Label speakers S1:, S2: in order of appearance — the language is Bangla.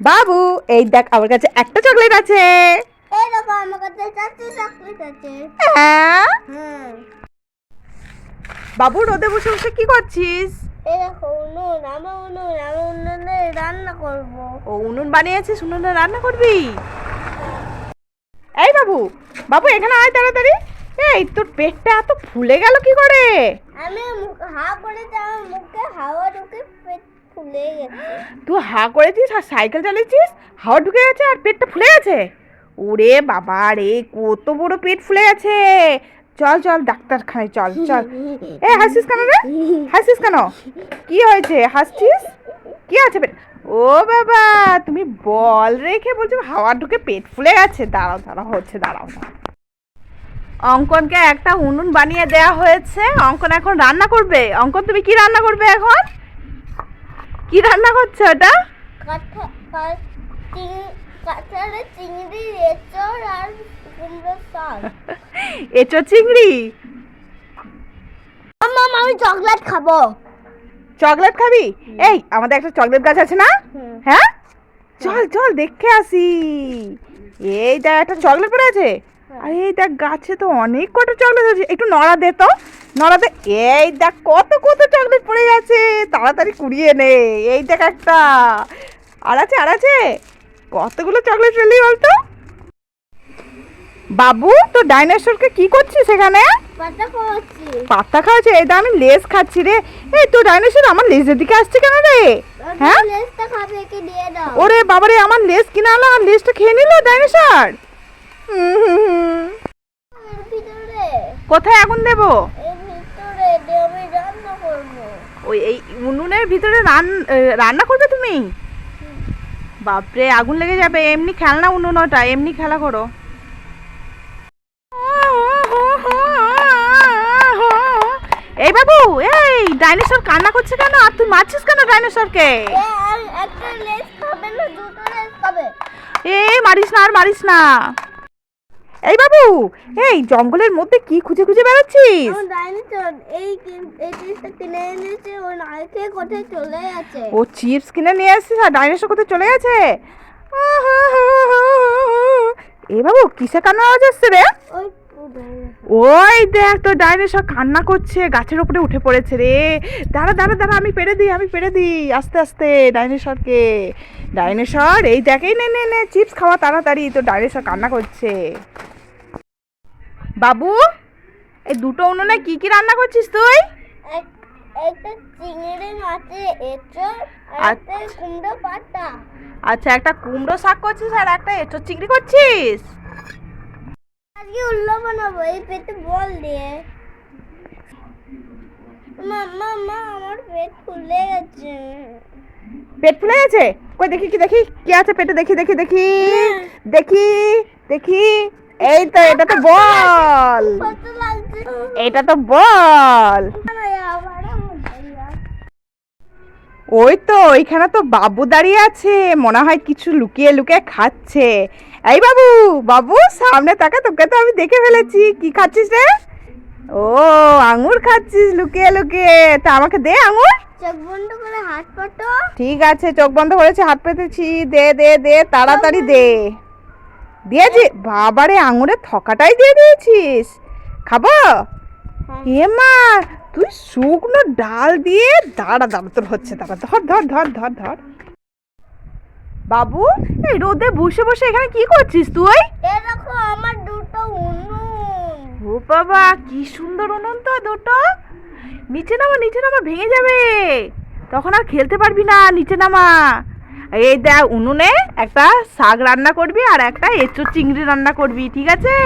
S1: বাবু এই দেখ আমার কাছে একটা চকলেট আছে। হ্যাঁ?
S2: হ্যাঁ।
S1: বাবু রোদে বসে বসে কি করছিস?
S2: রান্না করব।
S1: ও উনুন বানিয়েছিস? উনুনে রান্না করবি? এই বাবু বাবু এখানে আয় তাড়াতাড়ি। এই তোর পেটটা এত ফুলে গেল কি করে?
S2: আমি মুখ- হা করেছি আমার মুখে হাওয়া ঢুকে পেট ফুলে গেছে।
S1: তুই হা করেছিস আর সাইকেল চালিয়েছিস? হাওয়া ঢুকে গেছে আর পেটটা ফুলে গেছে? ওরে বাবা রে কত বড় পেট ফুলে গেছে। চল চল ডাক্তারখানায় চল চল। এ হাসিস কেন রে? হাসিস কেন? কি হয়েছে? হাসছিস? কি আছে পেট? ও বাবা তুমি বল রেখে বলছো হাওয়া ঢুকে পেট ফুলে গেছে। দাঁড়াও দাঁড়াও হচ্ছে দাঁড়াও। অঙ্কনকে একটা উনুন বানিয়ে দেয়া হয়েছে। অঙ্কন এখন রান্না করবে। অঙ্কন তুমি কি রান্না করবে এখন? কি রান্না করছ ওটা
S2: কাঁঠা কাঁঠালের চিংড়ি এঁচড় আর কুমড়ো শাক।
S1: এঁচো চিংড়ি?
S2: মামা আমি চকলেট খাব।
S1: চকলেট খাবি? এই আমাদের একটা চকলেট গাছ আছে না? হ্যাঁ? চল চল দেখে আসি। এই দেখ একটা চকলেট পড়ে আছে। আর এই দেখ গাছে তো অনেক কটা চকলেট আছে। একটু নড়া দে তো। নড়া দে এই দেখ কত কত চকলেট পড়ে গেছে তাড়াতাড়ি কুড়িয়ে নে এই দেখ একটা। আর আছে আর আছে কতগুলো চকলেট ফেলি বলতো? বাবু তো ডাইনোসরকে কি করছিস এখানে?
S2: পাতা খাওয়াচ্ছি।
S1: এটা আমি লেজ খাচ্ছি রে। এই তো ডাইনোসর আমার লেজের দিকে আসছে কেন রে? হ্যাঁ? ওরে বাবারে আমার লেজ কিনে আনলো আর লেজটা খেয়ে নিল ডাইনোসর? হুম, হুম, হুম। কোথায় আগুন দেবো? ওই এই উনুনের ভিতরে রান রান্না করবে তুমি? বাপরে আগুন লেগে যাবে। এমনি খেলনা উনুন ওটা এমনি খেলা করো। এই বাবু এই ডাইনোসর কান্না করছে কেন? আর তুই মারছিস কেন ডাইনোসরকে? এই মারিস না আর মারিস না। এই বাবু এই জঙ্গলের মধ্যে কি খুঁজে খুঁজে বেড়াচ্ছিস?
S2: এই কিন- এনেছে ও নাইকে কোথায় চলে আছে
S1: ও চিপস কিনে নিয়ে আসছিস আর ডাইনোসর কোথায় চলে গেছে? এই বাবু কিসে কান্না আওয়াজ আসছে রে?
S2: ওই
S1: ওই দেখ তো ডাইনোসর কান্না করছে গাছের উপরে উঠে পড়েছে রে। দাঁড়া দাঁড়া দাঁড়া আমি পেরে দিই আমি পেরে দিই। আস্তে আস্তে ডাইনোসরকে। ডাইনোসর এই দেখেই নে নে নে চিপস খাওয়া তাড়াতাড়ি তো ডাইনোসর কান্না করছে। বাবু এই দুটো উনুনে কি কি রান্না করছিস তুই?
S2: এক- একটা চিংড়ি মাছের এঁচড় আর
S1: আচ্ছা।
S2: একটা কুমড়ো পাতা।
S1: আচ্ছা একটা কুমড়ো শাক করছিস আর একটা এঁচোর চিংড়ি করছিস?
S2: আজকে উল্লো বানাবো এই পেটে বল দিয়ে। মা মা মা আমার পেট ফুলে গেছে।
S1: পেট ফুলে গেছে? কই দেখি কি দেখি কি আছে পেটে? দেখি দেখি দেখি। দেখি দেখি। এই তো এটা তো বল। এটা তো বল। ওই তো ওইখানে তো বাবু দাঁড়িয়ে আছে। মনে হয় কিছু লুকিয়ে লুকিয়ে খাচ্ছে। এই বাবু বাবু সামনে তাকা তোকে তো আমি দেখে ফেলেছি। কি খাচ্ছিস রে? ও আঙুর খাচ্ছিস লুকিয়ে লুকিয়ে। তা আমাকে দে আঙুর।
S2: চোখ বন্ধ করে হাত
S1: ঠিক আছে চোখ বন্ধ করেছি হাত পেতেছি। দে দে দে তাড়াতাড়ি দে। দিয়েছি বাবারে আঙুরের থকাটাই দিয়ে দিয়েছিস। খাব? এ মা তুই শুকনো ডাল দিয়ে দাঁড়া দাঁড়া তোর হচ্ছে দাঁড়া ধর ধর ধর ধর ধর। বাবু এই রোদে বসে বসে এখানে কি করছিস তুই?
S2: দেখো আমার দুটো উনুন।
S1: ও বাবা কি সুন্দর উনুন তো দুটো। নিচে নামা নিচে নামা ভেঙে যাবে। তখন আর খেলতে পারবি না নিচে নামা। এই দেখ উনুনে একটা শাক রান্না করবি আর একটা এঁচো চিংড়ি রান্না করবি, ঠিক আছে?